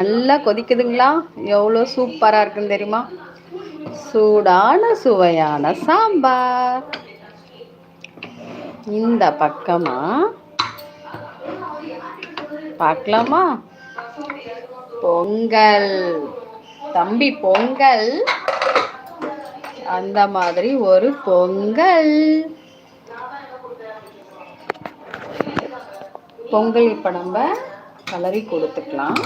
நல்லா கொதிக்குதுங்களா? எவ்வளோ சூப்பராக இருக்குன்னு தெரியுமா? சூடான சுவையான சாம்பார். இந்த பக்கமா? பார்க்கலாமா? பொங்கல். தம்பி பொங்கல். அந்த மாதிரி ஒரு பொங்கல். பொங்கல் இப்போ நம்ம கலரி கொடுத்துக்கலாம்.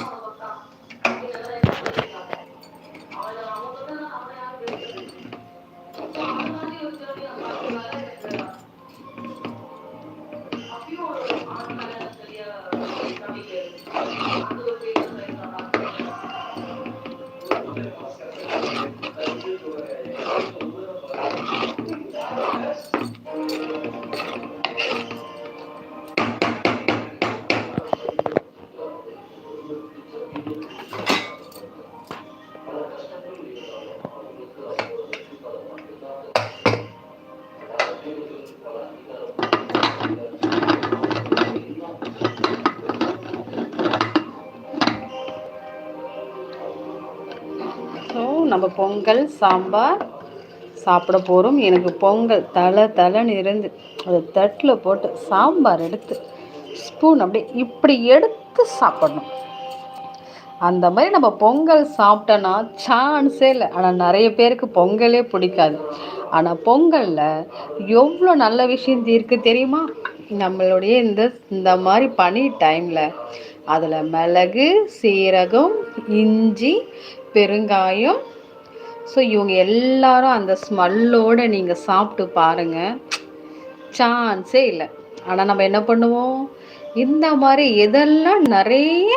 பொங்கல் சாம்பார் சாப்பிட போகிறோம் எனக்கு பொங்கல் தலை தலைன்னு இருந்து அது தட்டில் போட்டு சாம்பார் எடுத்து ஸ்பூன் அப்படியே இப்படி எடுத்து சாப்பிடணும். அந்த மாதிரி நம்ம பொங்கல் சாப்பிட்டோன்னா சான்ஸே இல்லை. ஆனால் நிறைய பேருக்கு பொங்கலே பிடிக்காது. ஆனால் பொங்கலில் எவ்வளோ நல்ல விஷயம் இருக்குது தெரியுமா? நம்மளுடைய இந்த இந்த மாதிரி பனி டைமில் அதில் மிளகு சீரகம் இஞ்சி பெருங்காயம் ஸோ இவங்க எல்லாரும் அந்த ஸ்மெல்லோடு நீங்கள் சாப்பிட்டு பாருங்கள் சான்ஸே இல்லை. ஆனால் நம்ம என்ன பண்ணுவோம்? இந்த மாதிரி எதெல்லாம் நிறைய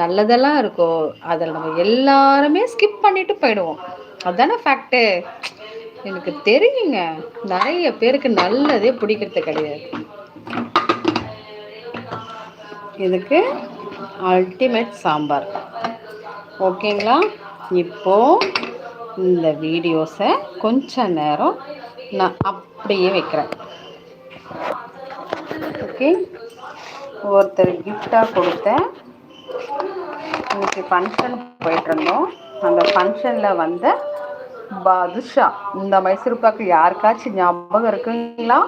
நல்லதெல்லாம் இருக்கோ அதில் நம்ம எல்லாருமே ஸ்கிப் பண்ணிட்டு போயிடுவோம். அதுதானே ஃபேக்ட்டு எனக்கு தெரியுங்க. நிறைய பேருக்கு நல்லதே பிடிக்கிறது கிடையாது. இதுக்கு அல்டிமேட் சாம்பார். ஓகேங்களா இப்போ இந்த வீடியோஸை கொஞ்ச நேரம் நான் அப்படியே வைக்கிறேன். ஓகே ஒருத்தர் கிஃப்டாக கொடுத்தேன் இன்னைக்கு ஃபங்க்ஷன் போயிட்டுருந்தோம் அந்த ஃபங்க்ஷனில் வந்த பாதுஷா. இந்த மைசூர் பாக்கு யாருக்காச்சும் ஞாபகம் இருக்குங்களா?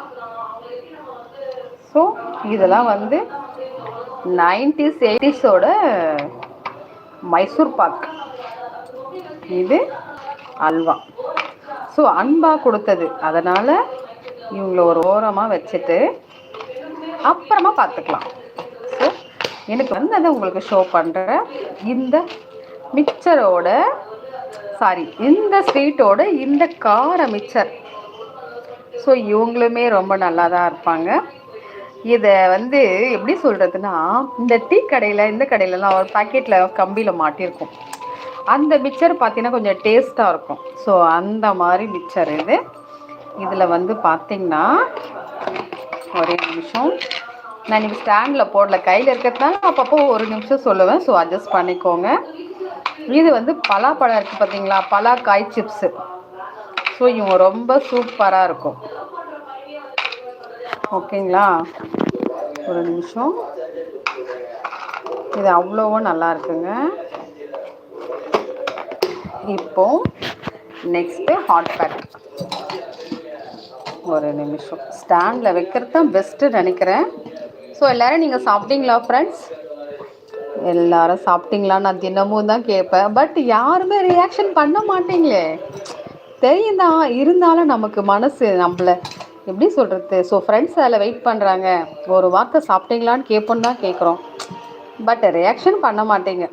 ஸோ இதெல்லாம் வந்து நைன்டிஸ் எயிட்டிஸோட மைசூர் பாக் இது அல்வா. ஸோ அன்பாக கொடுத்தது. அதனால் இவங்கள ஒரு ஓரமாக வச்சுட்டு அப்புறமா பார்த்துக்கலாம். ஸோ எனக்கு வந்து அதை உங்களுக்கு ஷோ பண்ணுற இந்த மிக்சரோட சாரி இந்த ஸ்வீட்டோட இந்த கார மிக்சர் ஸோ இவங்களுமே ரொம்ப நல்லா தான் இருப்பாங்க. இதை வந்து எப்படி சொல்கிறதுனா இந்த டீ கடையில் இந்த கடையிலலாம் ஒரு பாக்கெட்டில் கம்பியில் மாட்டியிருக்கும் அந்த மிக்சர் பார்த்தீங்கன்னா கொஞ்சம் டேஸ்ட்டாக இருக்கும். ஸோ அந்த மாதிரி மிக்சர் இது. இதில் வந்து பார்த்திங்கன்னா ஒரே நிமிஷம். நான் இன்றைக்கி ஸ்டாண்டில் போடல. கையில் இருக்கிறதுனால அப்பப்போ ஒரு நிமிஷம் சொல்லுவேன். ஸோ அட்ஜஸ்ட் பண்ணிக்கோங்க. இது வந்து பலாப்பழம் இருக்குது பார்த்தீங்களா பலாக்காய் சிப்ஸு ஸோ இவங்க ரொம்ப சூப்பராக இருக்கும். ஓகேங்களா? ஒரு நிமிஷம். இது அவ்வளோவும் நல்லா இருக்குங்க. இப்போ நெக்ஸ்ட்டு ஹாட் பேக் ஒரு நிமிஷம். ஸ்டாண்டில் வைக்கிறது தான் பெஸ்ட்டு நினைக்கிறேன். ஸோ எல்லோரும் நீங்கள் சாப்பிட்டீங்களா ஃப்ரெண்ட்ஸ் எல்லாரும் சாப்பிட்டீங்களா நான் தினமும் தான் கேட்பேன். பட் யாருமே ரியாக்ஷன் பண்ண மாட்டீங்களே. தெரியும் தான் இருந்தாலும் நமக்கு மனசு நம்மளை எப்படி சொல்கிறது ஸோ ஃப்ரெண்ட்ஸ் அதில் வெயிட் பண்ணுறாங்க ஒரு வார்த்தை சாப்பிட்டீங்களான்னு கேட்போன்னு தான் கேட்குறோம். பட் ரியாக்ஷன் பண்ண மாட்டேங்க.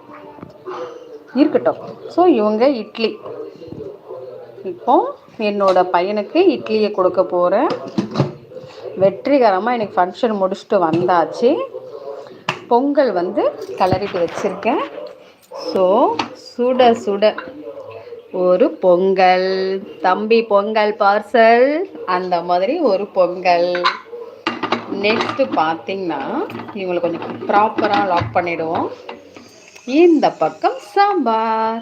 இருக்கட்டும். ஸோ இவங்க இட்லி. இப்போ என்னோட பையனுக்கு இட்லியை கொடுக்க போகிறேன் வெற்றிகரமாக எனக்கு ஃபங்க்ஷன் முடிச்சுட்டு வந்தாச்சு. பொங்கல் வந்து கலரிட்டு வச்சுருக்கேன். ஸோ சுட சுட ஒரு பொங்கல். தம்பி பொங்கல் பார்சல் அந்த மாதிரி ஒரு பொங்கல். நெக்ஸ்ட்டு பார்த்தீங்கன்னா இவங்களை கொஞ்சம் ப்ராப்பராக லாக் பண்ணிவிடுவோம் இந்த பக்கம் சாம்பார்.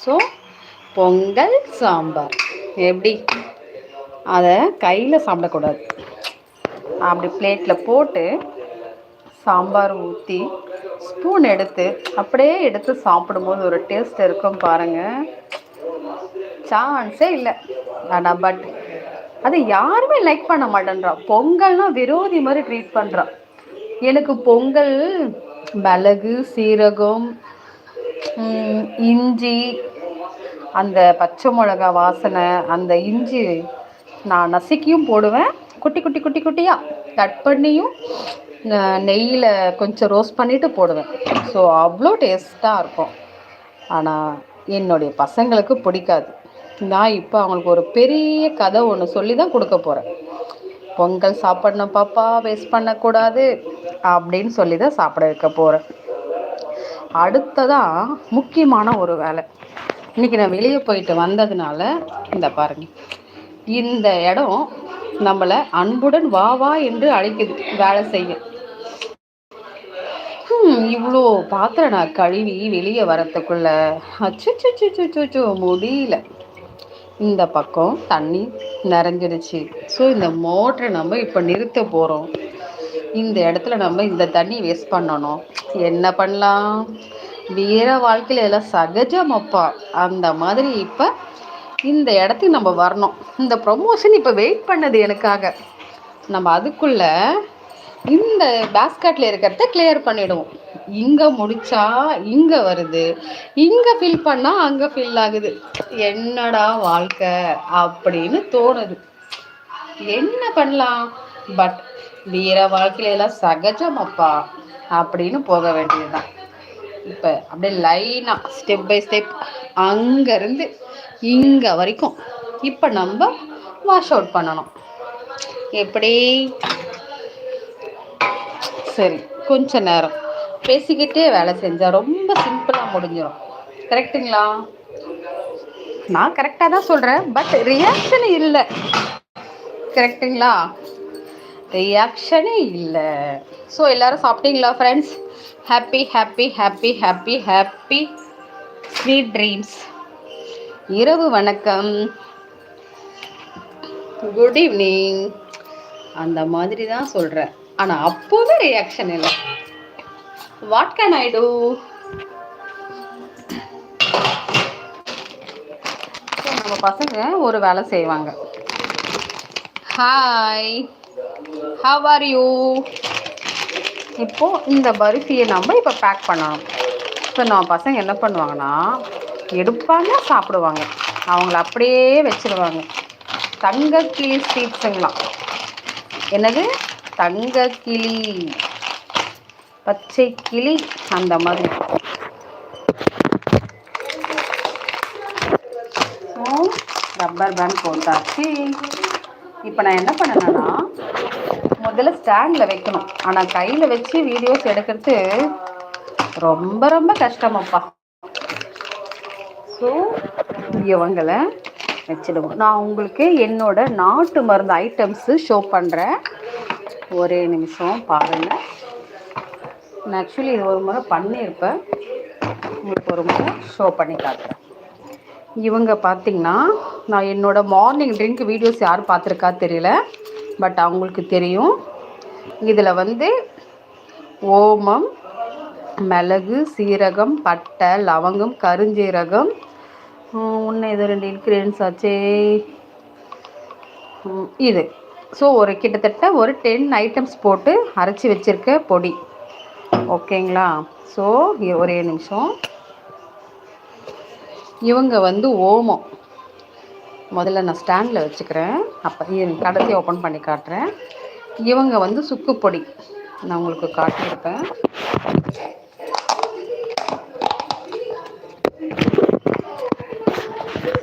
ஸோ பொங்கல் சாம்பார். எப்படி? அதை கையில் சாப்பிடக்கூடாது. அப்படி பிளேட்டில் போட்டு சாம்பார் ஊற்றி ஸ்பூன் எடுத்து அப்படியே எடுத்து சாப்பிடும்போது ஒரு டேஸ்ட் இருக்கும் பாருங்கள் சான்ஸே இல்லை. ஆனால் பட் அது யாருமே லைக் பண்ண மாட்டேன்றான் பொங்கல்னால் விரோதி மாதிரி ட்ரீட் பண்ணுறான் எனக்கு பொங்கல் மிளகு சீரகம் இஞ்சி அந்த பச்சை மிளகா வாசனை அந்த இஞ்சி நான் நசுக்கியும் போடுவேன். குட்டி குட்டி குட்டி குட்டியாக கட் பண்ணியும் நெய்யில் கொஞ்சம் ரோஸ்ட் பண்ணிவிட்டு போடுவேன். ஸோ அவ்வளோ டேஸ்ட்டாக இருக்கும். ஆனால் என்னுடைய பசங்களுக்கு பிடிக்காது. நான் இப்போ அவங்களுக்கு ஒரு பெரிய கதை ஒன்று சொல்லி தான் கொடுக்க போகிறேன் பொங்கல் சாப்பிடணும் பாப்பா வேஸ்ட் பண்ணக்கூடாது அப்படின்னு சொல்லி தான் சாப்பிட வைக்க போகிறேன் அடுத்ததாக முக்கியமான ஒரு வேலை. இன்றைக்கி நான் வெளியே போயிட்டு வந்ததுனால இந்த பாருங்க. இந்த இடம் நம்மளை அன்புடன் வா வா என்று அழைக்குது வேலை செய்ய. இவ்வளோ பாத்திரம் நான் கழுவி வெளியே வரத்துக்குள்ள அச்சு முடியல. இந்த பக்கம் தண்ணி நிறைஞ்சிடுச்சு. ஸோ இந்த மோட்டரை நம்ம இப்போ நிறுத்த போகிறோம் இந்த இடத்துல நம்ம இந்த தண்ணி வேஸ்ட் பண்ணணும். என்ன பண்ணலாம்? வீர வாழ்க்கையில் எல்லாம் சகஜம் அப்பா. அந்த மாதிரி இப்போ இந்த இடத்துக்கு நம்ம வரணும். இந்த ப்ரொமோஷன் இப்போ வெயிட் பண்ணது எனக்காக. நம்ம அதுக்குள்ளே இந்த பேஸ்கெட்டில் இருக்கிறத கிளியர் பண்ணிவிடுவோம் இங்கே முடிச்சா இங்கே வருது. இங்கே ஃபில் பண்ணால் அங்கே ஃபில் ஆகுது. என்னடா வாழ்க்கை அப்படின்னு தோணுது. என்ன பண்ணலாம்? பட் வீர வாழ்க்கையில எல்லாம் சகஜம் அப்பா அப்படின்னு போக வேண்டியதுதான். இப்போ அப்படியே லைனாக ஸ்டெப் பை ஸ்டெப் அங்கேருந்து இங்கே வரைக்கும். இப்போ நம்ம வாஷ் அவுட் பண்ணணும். எப்படி? சரி கொஞ்ச நேரம். பேசிக்கிட்டே வேலை செஞ்சால் ரொம்ப சிம்பிளாக முடிஞ்சிடும் கரெக்டுங்களா நான் கரெக்டாக தான் சொல்கிறேன் பட் ரியாக்ஷன் இல்லை. கரெக்டுங்களா ரியாக்ஷனே இல்லை. ஸோ எல்லோரும் சாப்பிட்டீங்களா friends happy happy happy happy happy sweet dreams இரவு வணக்கம். குட் ஈவினிங் அந்த மாதிரி தான் சொல்கிறேன் ஆனால் அப்போவே ரியாக்ஷன் இல்லை. வாட் கேன் ஐ டூ நம்ம பசங்க ஒரு வேலை செய்வாங்க. ஹாய் ஹவ் ஆர் யூ இப்போது இந்த பருஃபியை நம்ம இப்போ பேக் பண்ணணும். இப்போ நம்ம பசங்க என்ன பண்ணுவாங்கன்னா எடுப்பாங்க சாப்பிடுவாங்க. அவங்கள அப்படியே வச்சுருவாங்க. தங்க கிளி ஸ்வீட்ஸுங்களாம் என்னது? தங்க கிளி பச்சை கிளி அந்த மாதிரி. ரப்பர் பேண்ட் போட்டாச்சு. இப்போ நான் என்ன பண்ணேன்னா முதல்ல ஸ்டாண்டில் வைக்கணும். ஆனால் கையில் வச்சு வீடியோஸ் எடுக்கிறது ரொம்ப ரொம்ப கஷ்டமப்பா. ஸோ இவங்களை வச்சிடுவோம். நான் உங்களுக்கு என்னோட நாட்டு மருந்து ஐட்டம்ஸு ஷோ பண்ணுறேன் ஒரே நிமிஷம் பாருங்கள் நான் ஆக்சுவலி இது ஒரு முறை பண்ணியிருப்பேன். உங்களுக்கு ஒரு முறை ஷோ பண்ணி காட்டுறேன். இவங்க பார்த்திங்கன்னா நான் என்னோடய மார்னிங் ட்ரிங்க் வீடியோஸ் யாரும் பார்த்துருக்கா தெரியல பட் அவங்களுக்கு தெரியும். இதில் வந்து ஓமம் மிளகு சீரகம் பட்டை லவங்கம் கருஞ்சீரகம் இன்னும் இது ரெண்டு இன்க்ரீடியன்ஸ் ஆச்சே. இது. ஸோ ஒரு கிட்டத்தட்ட ஒரு டென் ஐட்டம்ஸ் போட்டு அரைச்சி வச்சுருக்க பொடி. ஓகேங்களா? ஸோ ஒரே நிமிஷம். இவங்க வந்து ஓமம் முதல்ல நான் ஸ்டாண்டில் வச்சுக்கிறேன். அப்போ கடைசி ஓப்பன் பண்ணி காட்டுறேன். இவங்க வந்து சுக்கு பொடி. நான் உங்களுக்கு காட்டியிருப்பேன்.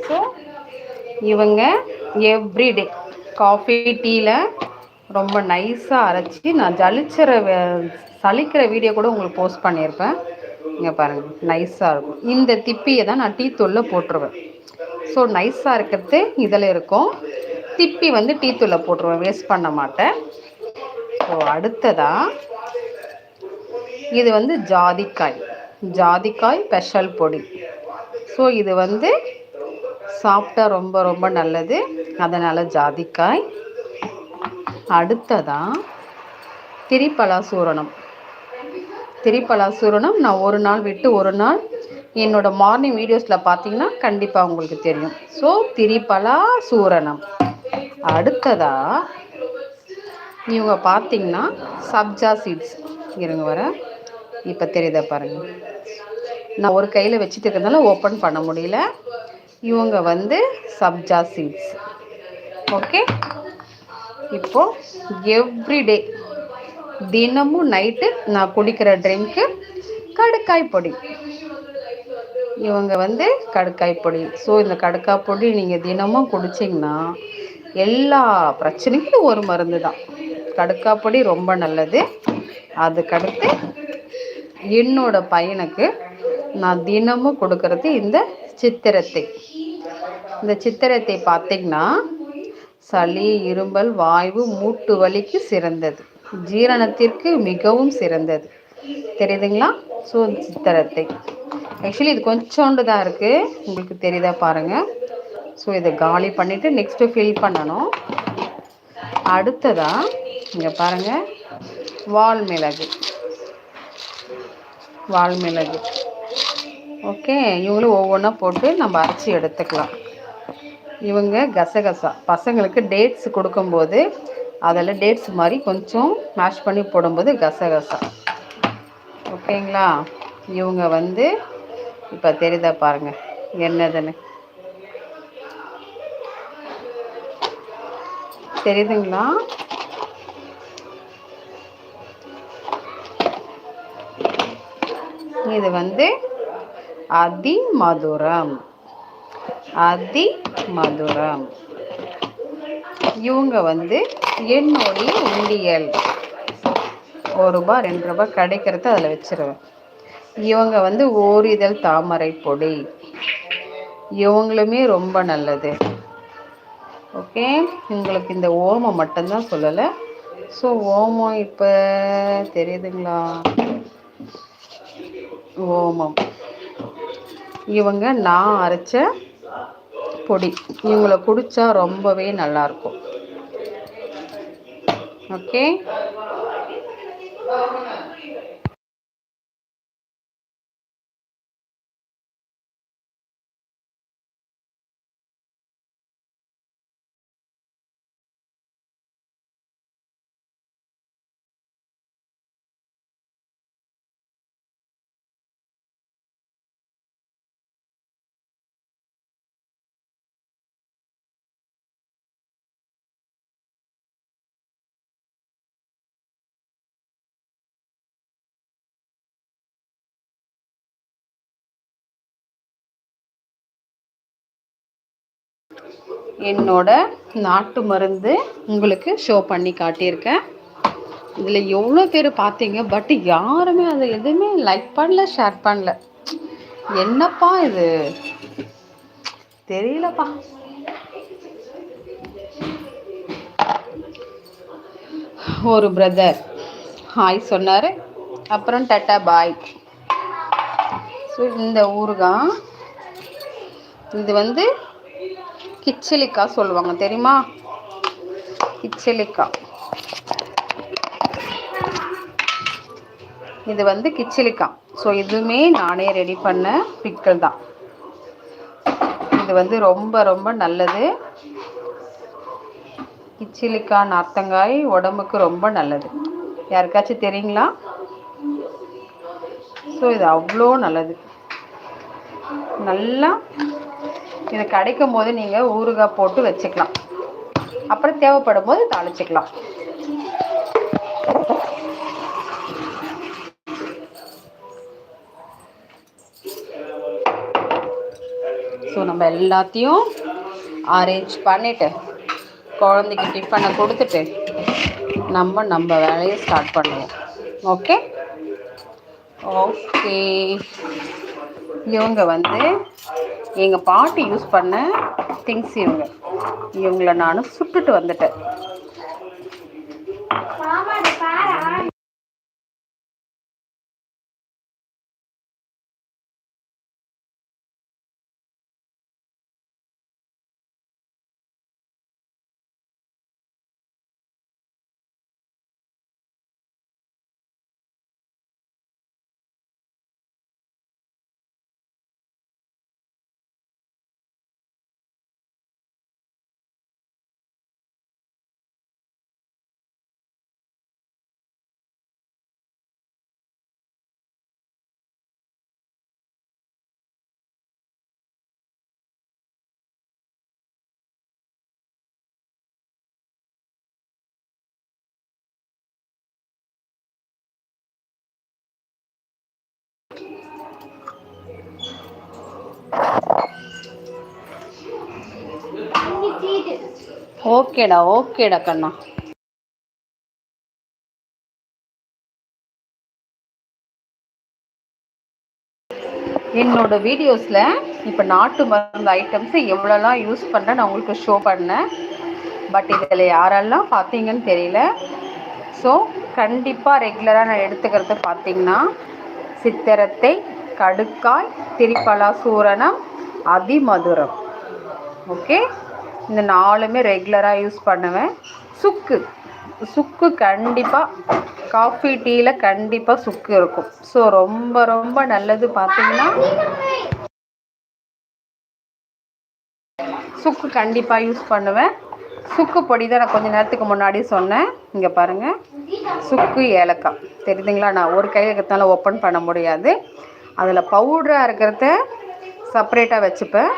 ஸோ இவங்க எவ்ரிடே காஃபி டீயில் ரொம்ப நைஸாக அரைச்சி நான் ஜலிச்சிற சலிக்கிற வீடியோ கூட உங்களுக்கு போஸ்ட் பண்ணியிருப்பேன். இங்கே பாருங்கள் நைஸாக இருக்கும். இந்த திப்பியை தான் நான் டீ தூளில் போட்டுருவேன். ஸோ நைஸாக இருக்கிறது இதில் இருக்கும். திப்பி வந்து டீ தூளில் போட்டுருவேன் வேஸ்ட் பண்ண மாட்டேன். ஸோ அடுத்ததாக இது வந்து ஜாதிக்காய். ஜாதிக்காய் ஸ்பெஷல் பொடி. ஸோ இது வந்து சாப்பிட்டா ரொம்ப ரொம்ப நல்லது. அதனால் ஜாதிக்காய். அடுத்ததாக திரிப்பலா சூரணம் சூரணம் நான் ஒரு நாள் விட்டு ஒரு நாள் என்னோட மார்னிங் வீடியோஸில் பார்த்தீங்கன்னா கண்டிப்பாக உங்களுக்கு தெரியும். ஸோ திரிபலாசூரணம். அடுத்ததாக இவங்க பார்த்தீங்கன்னா சப்ஜா சீட்ஸ் இருங்க வர. இப்போ தெரியுதா பாருங்கள் நான் ஒரு கையில் வச்சுட்டு இருக்கிறதுனால ஓப்பன் பண்ண முடியல. இவங்க வந்து சப்ஜா சீட்ஸ் ஓகே இப்போ எவ்ரிடே தினமும் நைட்டு நான் குடிக்கிற ட்ரிங்க்கு கடுக்காய் பொடி. இவங்க வந்து கடுக்காய் பொடி. ஸோ இந்த கடுக்காய் பொடி நீங்கள் தினமும் குடிச்சிங்கன்னா எல்லா பிரச்சனைக்கும் ஒரு மருந்து தான். கடுக்காய் பொடி ரொம்ப நல்லது. அதுக்கடுத்து என்னோட பையனுக்கு நான் தினமும் கொடுக்கறது இந்த சித்திரத்தை. இந்த சித்திரத்தை பார்த்திங்கன்னா சளி இரும்பல் வாய்வு மூட்டு வலிக்கு சிறந்தது. ஜீரணத்திற்கு மிகவும் சிறந்தது. தெரியுதுங்களா? ஸோ சித்திரத்தை. ஆக்சுவலி இது கொஞ்சோண்டு தான் இருக்குது உங்களுக்கு தெரியுதா பாருங்கள் ஸோ இதை காலி பண்ணிவிட்டு நெக்ஸ்ட்டு ஃபில் பண்ணணும். அடுத்ததாக இங்கே பாருங்கள் வால் மிளகு வால் மிளகு ஓகே இவங்களும் ஒவ்வொன்றா போட்டு நம்ம அரைச்சி எடுத்துக்கலாம். இவங்க கசகசா. பசங்களுக்கு டேட்ஸ் கொடுக்கும்போது அதில் டேட்ஸ் மாதிரி கொஞ்சம் மேஷ் பண்ணி போடும்போது கசகசா. ஓகேங்களா? இவங்க வந்து இப்போ தெரியுதா பாருங்கள் என்னதுன்னு. தெரியுதுங்களா? இது வந்து அதி மதுரம். அதி மதுரம். இவங்க வந்து என்னுடைய உண்டியல். ஒரு ரூபா ரெண்டு ரூபா கிடைக்கிறது அதில் வச்சிருவேன். இவங்க வந்து ஓரிதழ் தாமரை பொடி. இவங்களுமே ரொம்ப நல்லது. ஓகே? உங்களுக்கு இந்த ஓமம் மட்டும்தான் சொல்லலை. ஸோ ஓமம் இப்போ தெரியுதுங்களா? ஓமம். இவங்க நான் அரைச்ச பொடி. இவங்களை குடித்தா ரொம்பவே நல்லாயிருக்கும் ஓகே என்னோட நாட்டு மருந்து உங்களுக்கு ஷோ பண்ணி காட்டியிருக்கேன். இதில் எவ்வளோ பேர் பார்த்தீங்க பட் யாருமே அதை எதுவுமே லைக் பண்ணல ஷேர் பண்ணல. என்னப்பா இது? தெரியலப்பா. ஒரு பிரதர் ஹாய் சொன்னார். அப்புறம் டட்டா பாய் ஸோ இந்த ஊருகான் இது வந்து கிச்சிலிக்காய் சொல்லுவாங்க தெரியுமா? கிச்சலிக்காய் இது வந்து கிச்சலிக்காய் ஸோ இதுவுமே நானே ரெடி பண்ண பிக்கல் தான். இது வந்து ரொம்ப ரொம்ப நல்லது. கிச்சிலிக்காய் நார்த்தங்காய் உடம்புக்கு ரொம்ப நல்லது. யாருக்காச்சும் தெரியுங்களா? ஸோ இது அவ்வளோ நல்லது. நல்லா இது கிடைக்கும் போது நீங்கள் ஊறுகாய் போட்டு வச்சுக்கலாம். அப்புறம் தேவைப்படும் போது தாளிச்சிக்கலாம். ஸோ நம்ம எல்லாத்தையும் அரேஞ்ச் பண்ணிவிட்டு குழந்தைக்கு டிஃபனை கொடுத்துட்டு நம்ம நம்ம வேலையை ஸ்டார்ட் பண்ணுவோம். ஓகே ஓகே இவங்க வந்து எங்கள் பாட்டி யூஸ் பண்ண திங்ஸ் இவங்க. இவங்கள நான் சுட்டுட்டு வந்துட்டேன். ஓகேடா ஓகேடா கண்ணா. என்னோட வீடியோஸில் இப்போ நாட்டு மருந்து ஐட்டம்ஸை எவ்வளோலாம் யூஸ் பண்ண நான் உங்களுக்கு ஷோ பண்ணேன். பட் இதில் யாரெல்லாம் பார்த்தீங்கன்னு தெரியல. ஸோ கண்டிப்பாக ரெகுலராக நான் எடுத்துக்கிறது பார்த்தீங்கன்னா சித்திரத்தை கடுக்காய் திரிப்பலா சூரணம் அதிமதுரம். ஓகே இந்த நாலுமே ரெகுலராக யூஸ் பண்ணுவேன். சுக்கு. சுக்கு கண்டிப்பாக காஃபி டீயில் கண்டிப்பாக சுக்கு இருக்கும். ஸோ ரொம்ப ரொம்ப நல்லது பார்த்தீங்கன்னா சுக்கு கண்டிப்பாக யூஸ் பண்ணுவேன். சுக்கு பொடி தான் நான் கொஞ்சம் நேரத்துக்கு முன்னாடி சொன்னேன். இங்கே பாருங்கள் சுக்கு ஏலக்காய். தெரியுதுங்களா? நான் ஒரு கையில் இருக்கிறதுனால ஓப்பன் பண்ண முடியாது. அதில் பவுடராக இருக்கிறத செப்பரேட்டாக வச்சுப்பேன்.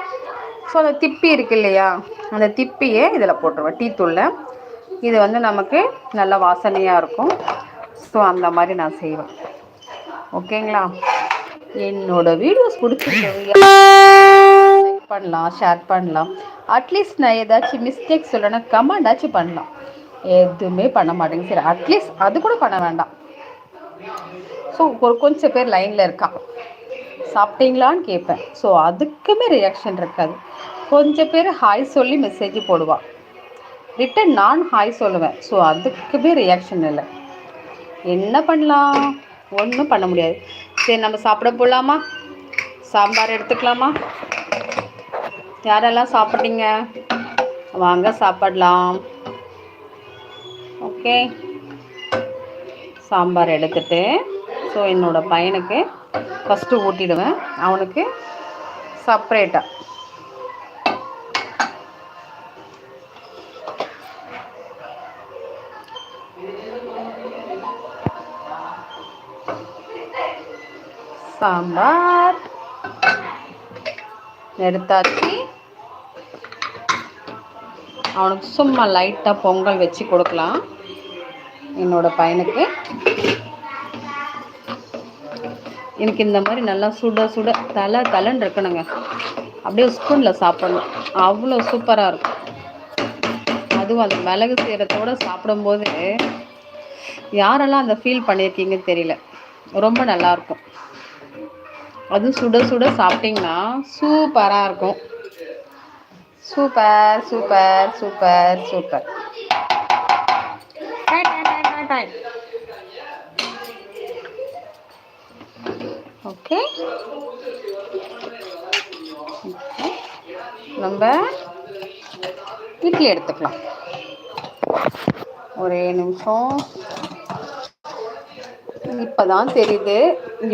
ஸோ அந்த திப்பி இருக்கு இல்லையா? அந்த திப்பியை இதில் போட்டுருவேன் டீ தூளில் இது வந்து நமக்கு நல்ல வாசனையாக இருக்கும். ஸோ அந்த மாதிரி நான் செய்வேன். ஓகேங்களா என்னோட வீடியோஸ் பிடிச்சிருக்கு லைக் பண்ணலாம் ஷேர் பண்ணலாம். அட்லீஸ்ட் நான் ஏதாச்சும் மிஸ்டேக் சொல்லணும் கமெண்டாச்சும் பண்ணலாம். எதுவுமே பண்ண மாட்டேங்க. சரி அட்லீஸ்ட் அது கூட பண்ண வேண்டாம். ஸோ ஒரு கொஞ்சம் பேர் லைனில் இருக்கான் சாப்பிட்டீங்களான்னு கேட்பேன். ஸோ அதுக்குமே ரியாக்ஷன் இருக்காது. கொஞ்சம் பேர் ஹாய் சொல்லி மெசேஜ் போடுவாள் ரிட்டன் நான் ஹாய் சொல்லுவேன். ஸோ அதுக்குமே ரியாக்ஷன் இல்லை. என்ன பண்ணலாம்? ஒன்றும் பண்ண முடியாது. சரி நம்ம சாப்பிட போகலாமா சாம்பார் எடுத்துக்கலாமா? யாரெல்லாம் சாப்பிட்டீங்க? வாங்க சாப்பிடலாம். ஓகே சாம்பார் எடுத்துட்டு ஸோ என்னோடய பையனுக்கு ஃபஸ்ட்டு ஊட்டிடுவேன். அவனுக்கு செப்ரேட்டாக சாம்பார். எடுத்தாச்சு. அவனுக்கு சும்மா லைட்டாக பொங்கல் வச்சு கொடுக்கலாம். என்னோட பையனுக்கு. எனக்கு இந்த மாதிரி நல்லா சுட சுட தலை தலைன்னு இருக்கணுங்க. அப்படியே ஸ்பூனில் சாப்பிடணும். அவ்வளோ சூப்பராக இருக்கும். அதுவும் அந்த மிளகு சீரத்தோடு சாப்பிடும்போது யாரெல்லாம் அந்த ஃபீல் பண்ணியிருக்கீங்கன்னு தெரியல. ரொம்ப நல்லாயிருக்கும் அதுவும் சுட சுட சாப்பிட்டிங்கன்னா சூப்பராக இருக்கும். Super super super super. Okay. நம்ம இட்லி எடுத்துக்கலாம். ஒரே நிமிஷம். இப்போ தான் தெரியுது.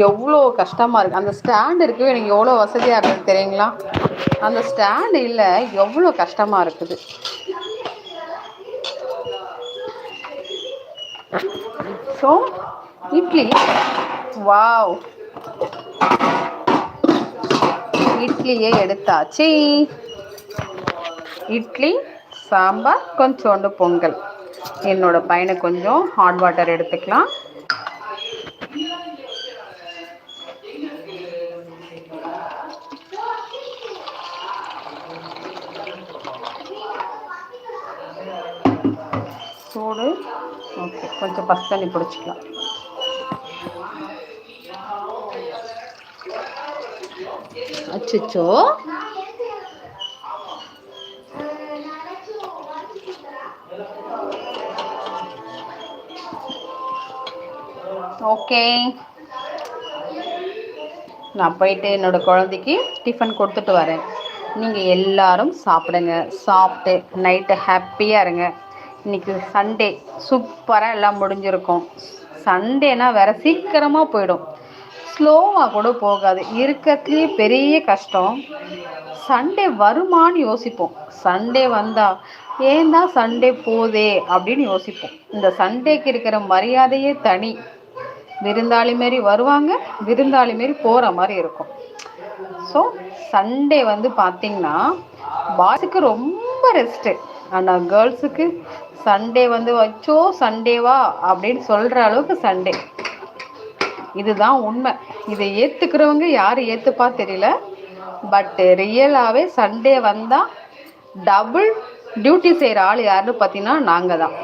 எவ்வளோ கஷ்டமாக இருக்குது அந்த ஸ்டாண்ட் இருக்கவே எனக்கு எவ்வளோ வசதியாக இருக்குது தெரியுங்களா? அந்த ஸ்டாண்டு இல்லை எவ்வளோ கஷ்டமாக இருக்குது. ஸோ இட்லி. வாவ் இட்லியை எடுத்தாச்சு. இட்லி சாம்பார் கொஞ்சோண்டு பொங்கல். என்னோட பையனை கொஞ்சம் ஹாட் வாட்டர் எடுத்துக்கலாம். போடு ஓகே கொஞ்சம் பஸ் தண்ணி பிடிச்சிக்கலாம். அச்சோ ஓகே நான் போயிட்டு என்னோடய குழந்தைக்கு டிஃபன் கொடுத்துட்டு வரேன். நீங்கள் எல்லாரும் சாப்பிடுங்க. சாப்பிட்டு நைட்டு ஹாப்பியாக இருங்க. இன்றைக்கி சண்டே சூப்பராக எல்லாம் முடிஞ்சிருக்கும். சண்டேனா வேறு சீக்கிரமாக போயிடும். ஸ்லோவாக கூட போகாது. இருக்கிறதுலேயே பெரிய கஷ்டம். சண்டே வருமானு யோசிப்போம். சண்டே வந்தால் ஏன் தான் சண்டே போதே அப்படின்னு யோசிப்போம். இந்த சண்டேக்கு இருக்கிற மரியாதையே தனி. விருந்தாளி மாரி வருவாங்க விருந்தாளி மாரி போகிற மாதிரி இருக்கும். ஸோ சண்டே வந்து பார்த்திங்கன்னா பாய்ஸுக்கு ரொம்ப ரெஸ்ட்டு ஆனால் கேர்ள்ஸுக்கு சண்டே வந்து வச்சோ சண்டேவா? அப்படின்னு சொல்கிற அளவுக்கு சண்டே. இதுதான் உண்மை. இதை ஏற்றுக்கிறவங்க யார் ஏற்றுப்பா தெரியல. பட்டு ரியலாகவே சண்டே வந்தால் டபுள் டியூட்டி செய்கிற ஆள் யாருன்னு பார்த்தீங்கன்னா நாங்கள் தான்.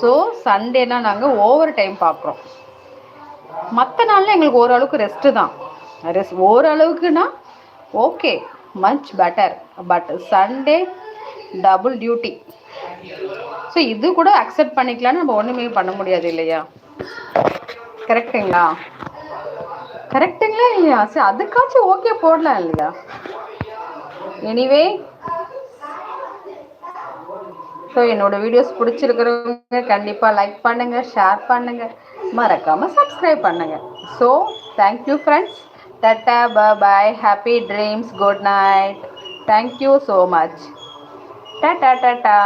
ஸோ சண்டேனா நாங்கள் ஓவர் டைம் பார்க்குறோம் மற்ற நாளில் எங்களுக்கு ஓரளவுக்கு ரெஸ்ட்டு தான். Rest ஓரளவுக்குன்னா okay much better but Sunday double duty. So இது கூட அக்செப்ட் பண்ணிக்கலாம்னு நம்ம ஒன்றுமே பண்ண முடியாது இல்லையா? கரெக்டுங்களா கரெக்டுங்களா இல்லையா? சரி அதுக்காச்சும் ஓகே போடலாம் இல்லையா? எனிவே ஸோ என்னோட வீடியோஸ் பிடிச்சிருக்கிறவங்க கண்டிப்பாக லைக் பண்ணுங்கள் ஷேர் பண்ணுங்கள் மறக்காமல் சப்ஸ்கிரைப் பண்ணுங்கள் so thank you friends tata bye happy dreams good night thank you so much tata tata